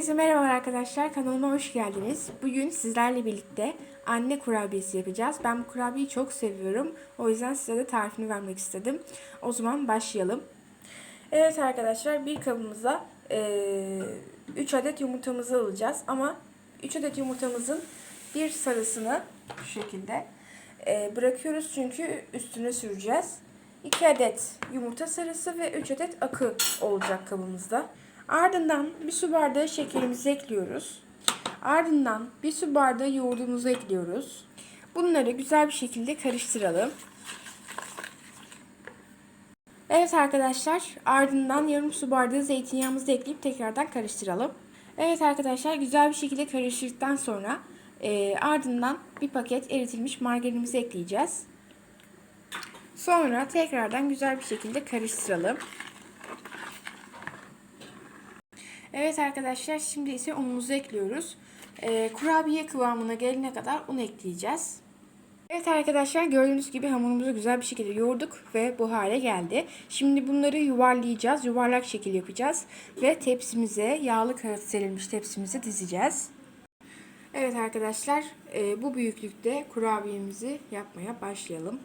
Herkese merhaba arkadaşlar. Kanalıma hoş geldiniz. Bugün sizlerle birlikte anne kurabiyesi yapacağız. Ben bu kurabiyeyi çok seviyorum. O yüzden size de tarifini vermek istedim. O zaman başlayalım. Evet arkadaşlar bir kabımıza 3 adet yumurtamızı alacağız. Ama 3 adet yumurtamızın bir sarısını şu şekilde eee, bırakıyoruz. Çünkü üstüne süreceğiz. 2 adet yumurta sarısı ve 3 adet akı olacak kabımızda. Ardından bir su bardağı şekerimizi ekliyoruz. Ardından bir su bardağı yoğurdumuzu ekliyoruz. Bunları güzel bir şekilde karıştıralım. Evet arkadaşlar ardından yarım su bardağı zeytinyağımızı ekleyip tekrardan karıştıralım. Evet arkadaşlar güzel bir şekilde karıştırdıktan sonra e, ardından bir paket eritilmiş margarinimizi ekleyeceğiz. Sonra tekrardan güzel bir şekilde karıştıralım. Evet arkadaşlar şimdi ise unumuzu ekliyoruz. Ee, kurabiye kıvamına gelene kadar un ekleyeceğiz. Evet arkadaşlar gördüğünüz gibi hamurumuzu güzel bir şekilde yoğurduk ve bu hale geldi. Şimdi bunları yuvarlayacağız. Yuvarlak şekil yapacağız. Ve tepsimize yağlı kağıt serilmiş tepsimize dizeceğiz. Evet arkadaşlar e, bu büyüklükte kurabiyemizi yapmaya başlayalım.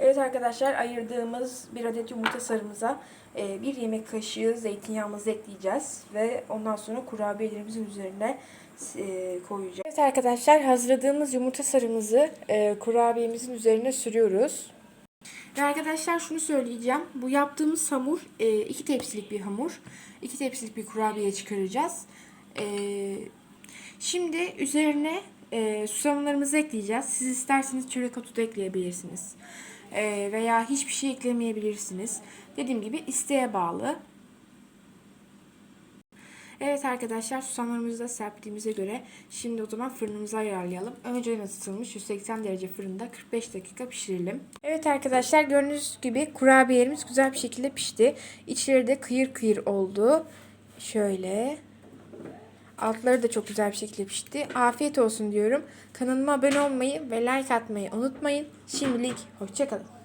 Evet arkadaşlar ayırdığımız bir adet yumurta sarımıza e, bir yemek kaşığı zeytinyağımızı ekleyeceğiz ve ondan sonra kurabiyelerimizin üzerine e, koyacağız. Evet arkadaşlar hazırladığımız yumurta sarımızı e, kurabiyemizin üzerine sürüyoruz. Ve arkadaşlar şunu söyleyeceğim. Bu yaptığımız hamur iki tepsilik bir hamur. İki tepsilik bir kurabiye çıkaracağız. Şimdi üzerine e, susamlarımızı ekleyeceğiz. Siz isterseniz çörek otu da ekleyebilirsiniz. E, veya hiçbir şey eklemeyebilirsiniz. Dediğim gibi isteğe bağlı. Evet arkadaşlar susamlarımızı da serptiğimize göre şimdi o zaman fırınımıza ayarlayalım. Önceden ısıtılmış 180 derece fırında 45 dakika pişirelim. Evet arkadaşlar gördüğünüz gibi kurabiyelerimiz güzel bir şekilde pişti. İçleri de kıyır kıyır oldu. Şöyle. Altları da çok güzel bir şekilde pişti. Afiyet olsun diyorum. Kanalıma abone olmayı ve like atmayı unutmayın. Şimdilik hoşçakalın.